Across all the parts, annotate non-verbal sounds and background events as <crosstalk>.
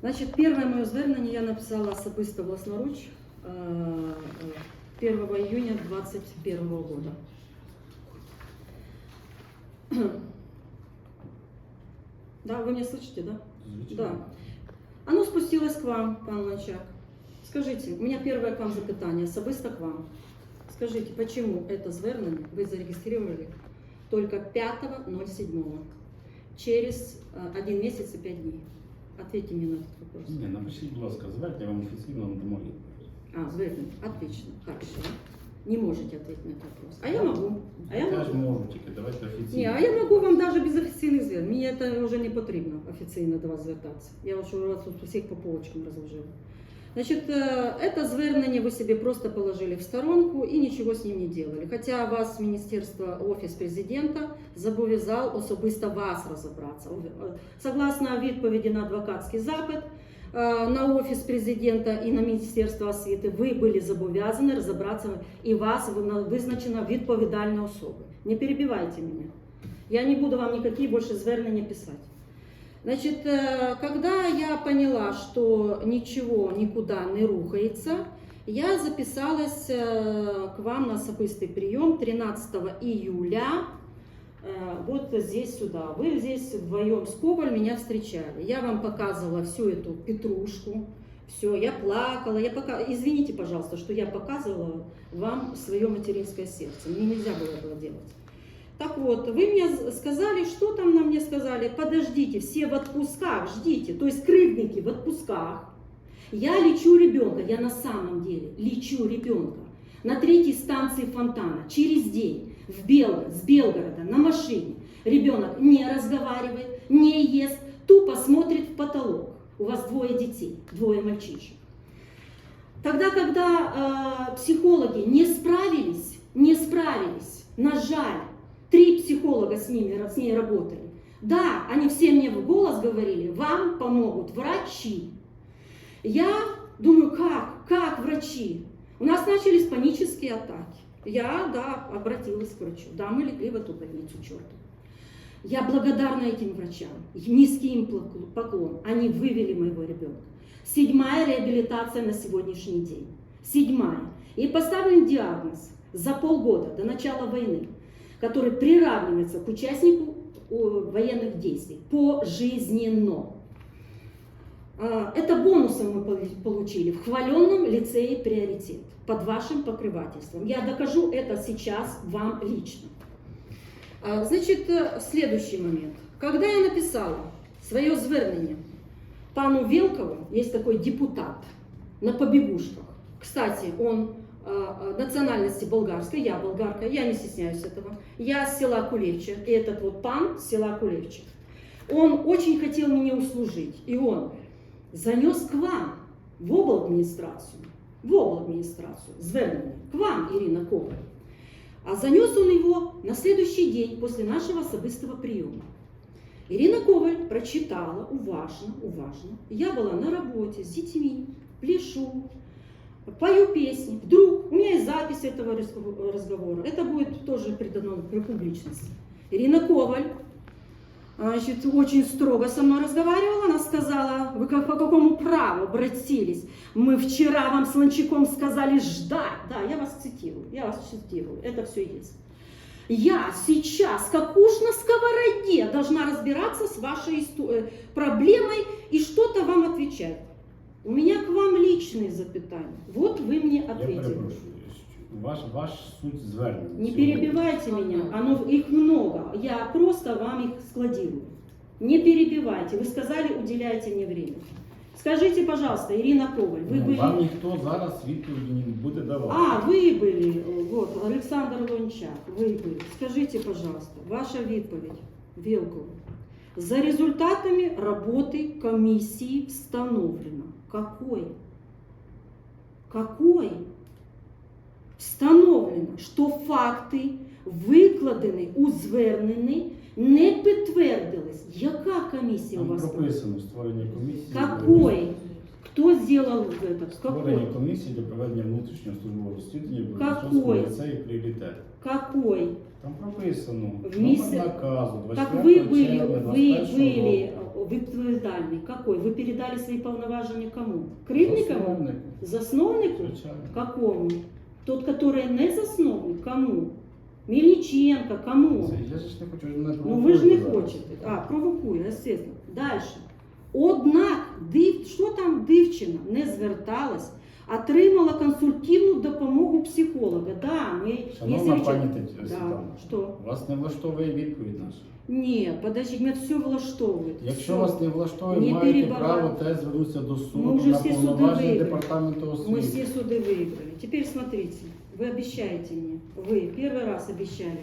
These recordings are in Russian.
Значить, перше моє звернення я написала особисто власноруч е, е, 1 июня 2021 года. <clears throat> Да, вы меня слышите, да? Да. Оно спустилось к вам, пан Ланчак. Скажите, у меня первое к вам запитання, особисто к вам. Скажите, почему это звернення вы зарегистрировали только 5.07, через э, один месяц и пять дней? Ответьте мне на этот вопрос. Ні, напишіть, будь ласка, звернення, я вам офіційно надамо відповідь. А, звернення. Отлично, хорошо. Не можете ответить на этот вопрос. А я могу. А я теж могу. можу, тільки давайте офіційно. Ні, а я можу вам навіть без офіційних звернень. Мені це вже не потрібно офіційно до вас звертатися. Я вже вас тут усіх по полочкам розложила. Значить, е, це звернення ви собі просто положили в сторонку і нічого з ним не делали. Хоча вас Міністерство, Офіс президента зобов'язав особисто вас розібратися. Е, Согласно відповіді на адвокатський запит, е, на Офіс президента і на Міністерство освіти ви були зобов'язані розібратися і вас вина- визначено відповідальні особи. Не перебивайте мене. Я не буду вам никакие больше звернения писать. Значит, э, когда я поняла, что ничего никуда не рухается, я записалась э, к вам на особистый прием 13 июля, э, вот здесь сюда. Вы здесь вдвоем с Коваль меня встречали. Я вам показывала всю эту петрушку, все, я плакала, я пока... извините, пожалуйста, что я показывала вам свое материнское сердце. Мне нельзя было этого делать. Так вот, вы мне сказали, что там на мне сказали? Подождите, все в отпусках, ждите. То есть крывники в отпусках. Я лечу ребенка, я на самом деле лечу ребенка на третьей станции фонтана через день в Бел... с Белгорода на машине. Ребенок не разговаривает, не ест, тупо смотрит в потолок. У вас двое детей, двое мальчишек. Тогда, когда э, психологи не справились, не справились, на жаль, три психолога с, ними, с ней работали. Да, они все мне в голос говорили, вам помогут врачи. Я думаю, как, как врачи? У нас начались панические атаки. Я, да, обратилась к врачу. Да, мы легли в эту больницу, черту. Я благодарна этим врачам. Низкий им поклон. Они вывели моего ребенка. Седьмая реабилитация на сегодняшний день. Седьмая. И поставлен диагноз за полгода до начала войны, который приравнивается к участнику э, военных действий пожизненно. А, Это бонусом мы получили в хваленном лицее приоритет под вашим покрывательством. Я докажу это сейчас вам лично. А, Значит, э, следующий момент. Когда я написала свое звернення пану Велкову, есть такой депутат на побегушках. Кстати, он национальности болгарской, я болгарка, я не стесняюсь этого. Я с села Кулевче, и этот вот пан с села Кулевче. Он очень хотел мне услужить, и он занес к вам в обладминистрацию, в обладминистрацию, звернення, к вам, Ирина Коваль. А занес он его на следующий день после нашего особистого приема. Ирина Коваль прочитала уважно, уважно. Я была на работе с детьми, пляшу, пою песни. Вдруг, у меня есть запись этого разговора- это будет тоже придано при публичности. Ирина Коваль значит, очень строго со мной разговаривала. Она сказала, вы как, по какому праву обратились? Мы вчера вам с Ланчаком сказали ждать. Да, я вас цитирую, я вас цитирую, это все есть. Я сейчас, как уж на сковороде, должна разбираться с вашей э, проблемой и что-то вам отвечать. У меня к вам личные запитания. Вот вы мне Я ответили. перепрошую. Ваш, ваш суть звернення. Не сьогодні. перебивайте меня, оно, их много, я просто вам их складирую. Не перебивайте, вы сказали, уделяйте мне время. Скажите, пожалуйста, Ирина Коваль, вы Ну, были... Вам ніхто зараз відповіді не буде давати. А, вы были, э, вот, Александр Лончак, вы были. Скажите, пожалуйста, ваша відповідь, Вилкову. За результатами работы комиссии встановлено. Какой? Какой? Встановлено, що факти, викладені у зверненні, не підтвердились. Яка комісія у Там вас? прописано створення комісії. Какой? Кто сделал это? Створення Какой? комісії для проведення внутрішнього службового розслідування Какой? Це і пріоритет. Какой? Там прописано В місяць- номер наказу, Так 24 вы были, червня вы 21 были року. відповідальний? Какой? Ви передали свої повноваження кому? Кривдникову? Засновнику. Засновнику? Звичайно. Какому? Тот, который не засновник? Кому? Мельниченко, кому? Це Я ж не хочу мене Ну ви ж не провокувати зараз. хочете. А, провокує, естественно. Далі. Однак, див... що там дівчина не зверталась, отримала консультативну допомогу психолога. Да, ми, Шановна якщо- пані Тетяна Да. Світлана, Що? вас не влаштовує відповідь наша. Ні, подожди, мене все влаштовує. Якщо Всё. вас не влаштовує, Не маєте перебивай. право теж звернутися до Ми суду вже на всі суди повноваження виграли. департаменту Мы освіти. все суды выиграли. Теперь смотрите, вы обещаете мне, вы первый раз обещали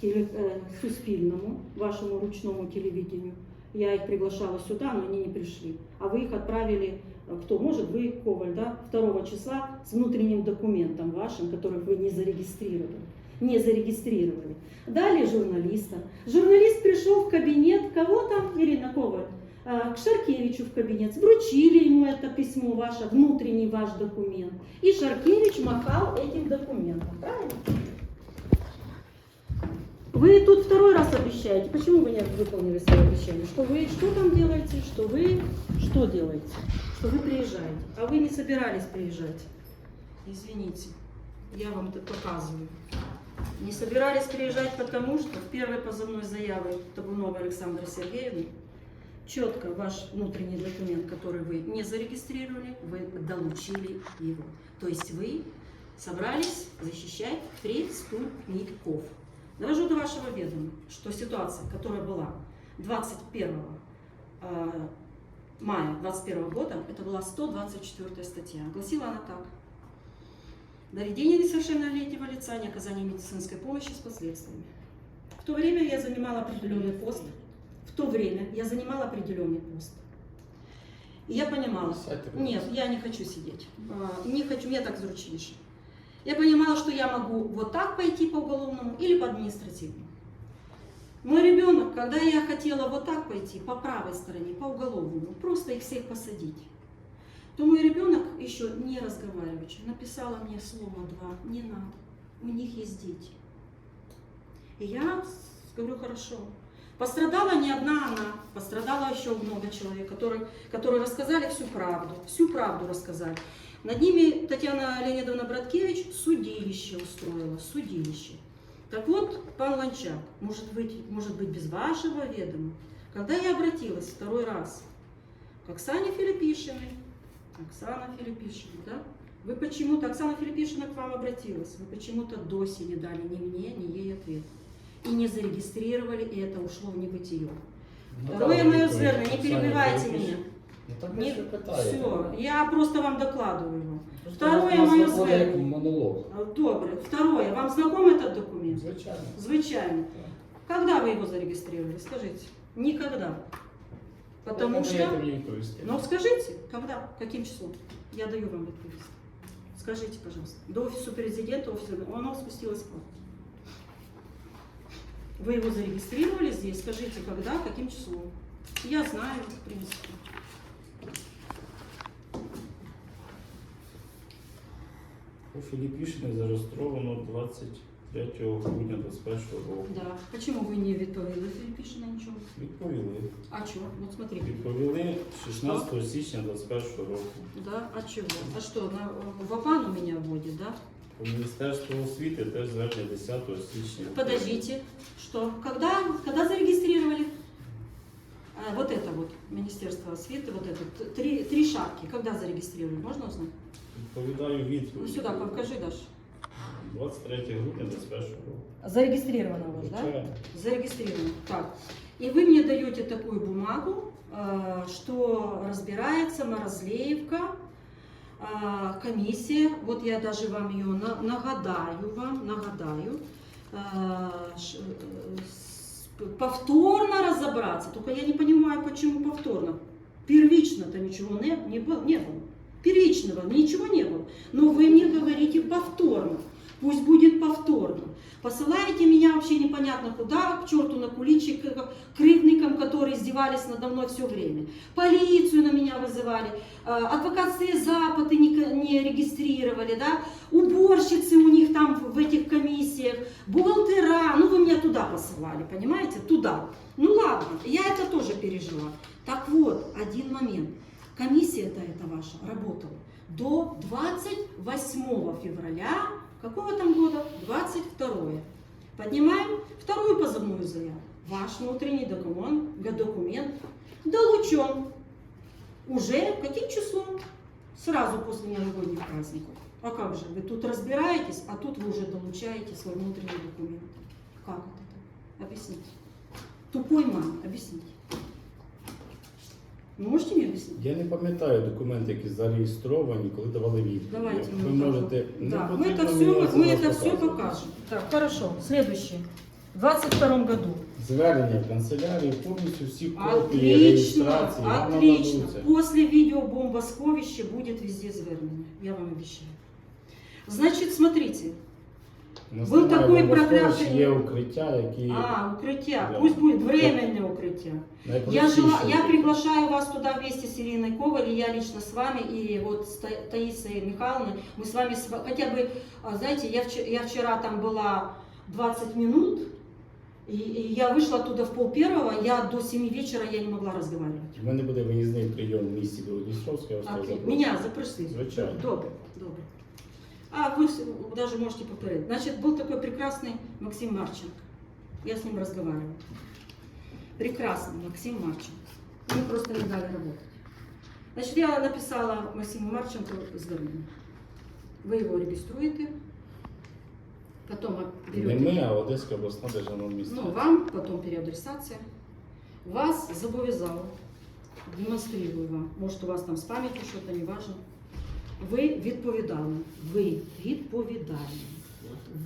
теле, э, Суспільному, вашему ручному телевидению, я их приглашала сюда, но они не пришли, а вы их отправили, э, кто может, вы, Коваль, да, 2 числа с внутренним документом вашим, который вы не зарегистрировали. Не зарегистрировали. Дали журналиста. Журналист пришел в кабинет, кого там, Ирина Коваль, э, к Шаркевичу в кабинет, вручили ему это письмо ваше, внутренний ваш документ. И Шаркевич махал этим документом, правильно? Вы тут второй раз обещаете. Почему вы не выполнили свое обещание? Что вы что там делаете? Что вы что делаете? Что вы приезжаете. А вы не собирались приезжать. Извините, я вам это показываю. Не собирались приезжать, потому что в первой позывной заявы Табуновой Александры Сергеевны четко ваш внутренний документ, который вы не зарегистрировали, вы долучили его. То есть вы собрались защищать преступников. Довожу до вашего ведома, что ситуация, которая была 21 э, мая 2021 года, это была 124 статья. Гласила она так. Доведение несовершеннолетнего лица, не оказание медицинской помощи с последствиями. В то время я занимала определенный пост. В то время я занимала определенный пост. И я понимала, нет, я не хочу сидеть. А, Не хочу, мне так зручніше. Я понимала, что я могу вот так пойти по уголовному или по административному. Мой ребенок, когда я хотела вот так пойти, по правой стороне, по уголовному, просто их всех посадить, то мой ребенок еще не разговаривающий написала мне слово два, не надо, у них есть дети. И я говорю, хорошо. Пострадала не одна она, пострадало еще много человек, которые, которые рассказали всю правду, всю правду рассказали. Над ними Татьяна Леонидовна Браткевич судилище устроила, судилище. Так вот, пан Ланчак, может быть, может быть без вашего ведома, когда я обратилась второй раз к Оксане Филиппишиной, Оксана Филиппишина, да? Вы почему-то, Оксана Филиппишина к вам обратилась, вы почему-то доси не дали ни мне, ни ей ответ. И не зарегистрировали, и это ушло в небытие. Ну, Второе так, мое відповідь. звернення, не Оксана перебивайте Філіппіш. меня. Ну так Не, ви ж питаєте. все, я просто вам докладываю. вам. Просто Второе у нас моє виходить як звернення. монолог. Добре. Второе, вам знаком этот документ? Звичайно. Звичайно. Когда вы его зарегистрировали? Скажите. Никогда. Потому Ви что... даєте мені відповісти. Ну скажите, когда, каким числом? Я даю вам ответ. Скажите, пожалуйста. До офиса президента, офиса... Оно спустилось к вам. Вы его зарегистрировали здесь? Скажите, когда, каким числом? Я знаю, в принципе. У Філіппішини зареєстровано 23 грудня 2021 року. Да. Почему вы не відповіли Філіппішина нічого? Відповіли. А чего? Вот смотрите. Відповіли 16 січня 2021 року. Да, а чего? А что, на, в обману меня вводит, да? У Міністерства освіти теж звернення 10 січня. Подождите, что? Когда, когда зарегистрировали? А, вот это вот, Министерство освіти, вот это, т- три, три шапки, когда зарегистрировали, можно узнать? Відповідаю Ну, відповідь. сюда, покажи, Даш. 23 грудня 2021 року. Зарегистрировано у вас, да? Звичайно. Зарегистрировано. Так. И вы мне даете такую бумагу, э, что разбирается Морозлеевка, э, комиссия, вот я даже вам ее на- нагадаю вам, нагадаю, э, ш- э, с- повторно разобраться, только я не понимаю, почему повторно. Первично-то ничего не, не, было, не было. Первичного ничего не было. Но вы мне говорите повторно. Пусть будет повторно. Посылаете меня вообще непонятно куда, к черту на куличи, к кривдникам, которые издевались надо мной все время. Полицию на меня вызывали, э, адвокатские запады не, не регистрировали, да, уборщицы у них там в этих комиссиях, бухгалтера, ну вы меня туда посылали, понимаете, туда. Ну ладно, я это тоже пережила. Так вот, один момент. Комиссия-то эта ваша работала до 28 февраля, какого там года? 22. Поднимаем вторую позывную заявку. Ваш внутренний документ, документ долучен. Уже каким числом? Сразу после новогодних праздников. А как же, вы тут разбираетесь, а тут вы уже долучаете свой внутренний документ. Как это? Объясните. Тупой мам, объясните. Вы можете мне объяснить? Я не пам'ятаю документи, які зареєстровані, коли давали відповідь. Давайте Ви мы можете покажем. не Да, мы потрібно это мені все, зараз мы это все показувати. покажем. Так, хорошо. Следующее. В 22 году. Звернення в канцелярії, повністю всі копії Отлично, реєстрації. вам отлично. нададуться. После видео бомбосховища будет везде звернення. Я вам обещаю. Значит, смотрите. У нас Був немає такий бомбосховищ, проклятий- Є укриття, які А, укрытия. Да. Пусть будет временное укрытие. Я, найпростіші. жела, я приглашаю вас туда вместе с Ириной Коваль, и я лично с вами, и вот с Та- Таисой Михайловной, мы с вами, с- хотя бы, а, знаете, я вчера, я вчера там была 20 минут, и, и я вышла оттуда в пол первого, я до 7 вечера я не могла разговаривать. У мене буде виїзний прийом в місті Білодністровське, я вас А, теж запрошую. меня запросили. Звичайно. Добре, добре. А вы с- даже можете повторить. Значит, был такой прекрасный Максим Марченко. Я с ним разговаривала. Прекрасный Максим Марченко. Мне просто не дали работать. Значит, я написала Максиму Марченко звернення. Ви його реєструєте, потом Не берете ми, а Одеська обласна державна ну, адміністрація. вам потом переадресация. Вас зобов'язав, демонстрирую вам, може у вас там з пам'яттю щось, не важно. Ви відповідальні. Ви відповідальні.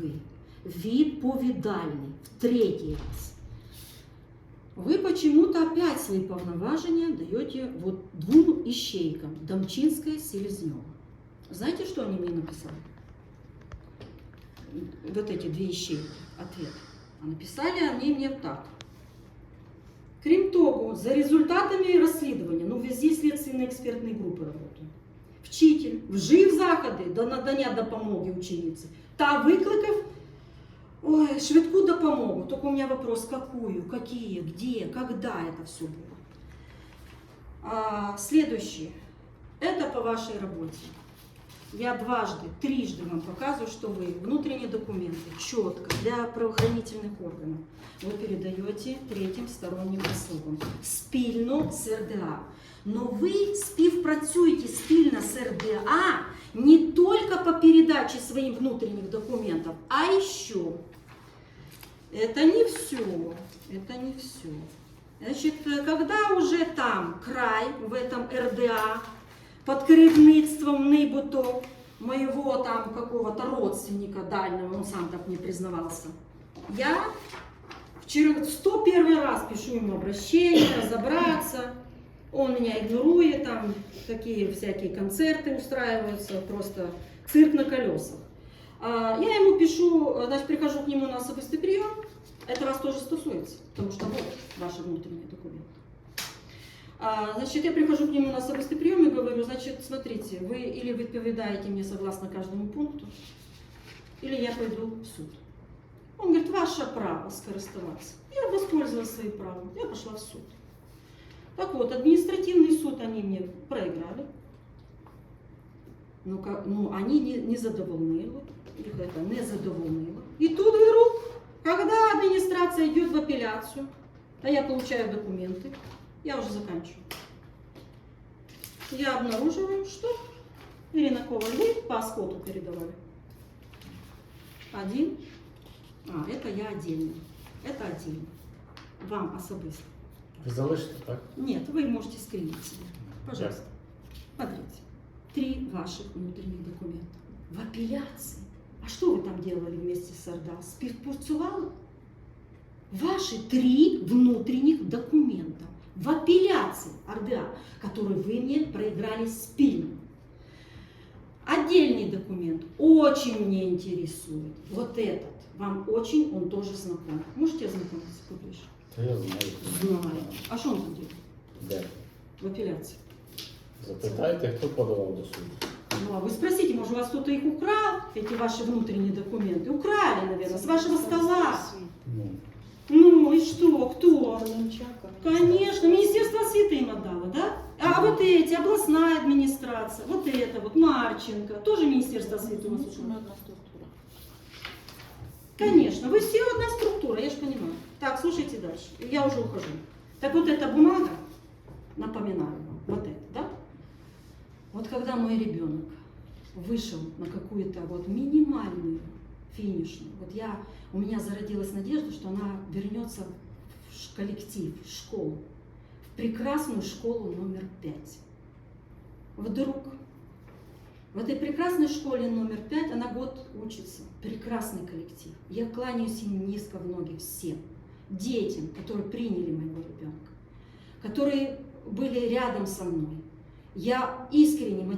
Ви відповідальні. В третій раз. Вы почему-то опять свои полноважения даете вот двум ищейкам, Домчинская и Селезнева. Знаете, что они мне написали? Вот эти две ищейки, ответ. А написали они мне так. Крім того, за результатами розслідування, ну везде слідственні експертні групи працюють. Вчитель вжив заходи до надання допомоги учениці та викликав ой, швидку допомогу. Только у меня вопрос, какую, какие, где, когда это все было. А, следующее. Это по вашей работе. Я дважды, трижды вам показываю, что вы внутренние документы четко для правоохранительных органов вы передаете третім стороннім особам спільно з РДА. Но ви співпрацюєте спільно з РДА не только по передаче своим внутренних документов, а еще. Это не все. Это не все. Значит, э, когда уже там край в этом РДА под керівництвом нібито моего там какого-то родственника дальнего, он сам так не признавался, я вчера 101 раз пишу ему обращение, разобраться, он меня игнорует, там такие всякие концерты устраиваются, просто цирк на колесах. А, Я ему пишу, значит, прихожу к нему на особистый прием, это вас тоже стосуется, потому что вот ваши внутренние документы. А, Значит, я прихожу к нему на особистый прием и говорю, значит, смотрите, вы или вы відповідаєте мне согласно каждому пункту, или я пойду в суд. Он говорит, ваше право скористоваться. Я воспользовалась своим правом, я пошла в суд. Так вот, административный суд они мне проиграли. Ну, ка- ну они не, не задовольнили, их это не задовольнило. И тут вдруг, когда администрация идет в апелляцию, а я получаю документы, я уже заканчиваю. Я обнаруживаю, что Ирина вы по скоту передавали. Один. А, это я отдельно. Это отдельно. Вам особисто. Ви залишите, так? Нет, вы можете скринить себе. Пожалуйста. Смотрите. Три ваших внутренних документа. В апелляции. А что вы там делали вместе с РДА? Співпрацювали? Ваши три внутренних документа в апелляции РДА, которые вы мне проиграли спильно. Отдельный документ очень меня интересует. Вот этот. Вам очень, он тоже знаком. Можете ознакомиться поближе? Я знаю. Знаю. А что он тут делает? Де? В апелляции. Запитайте, хто подавав до суду. Ну, а вы спросите, может, у вас кто-то их украл, эти ваши внутренние документы? Украли, наверное, с вашего стола. Ну, И что, кто? Конечно, Министерство освиты им отдало, да? А вот эти, областная администрация, вот это вот, Марченко, тоже Министерство освиты у нас ушло. одна структура. Конечно, вы все одна структура, я же понимаю. Так, слушайте дальше, я уже ухожу. Так вот эта бумага, напоминаю вам, вот это, да? Вот когда мой ребенок вышел на какую-то вот минимальную финишную, вот я, у меня зародилась надежда, что она вернется в коллектив, в школу, в прекрасную школу номер пять. Вдруг в этой прекрасной школе номер пять она год учится. Прекрасный коллектив. Я кланяюсь им низко в ноги всем. Детям, которые приняли моего ребенка, которые были рядом со мной. Я искренне мотивирована.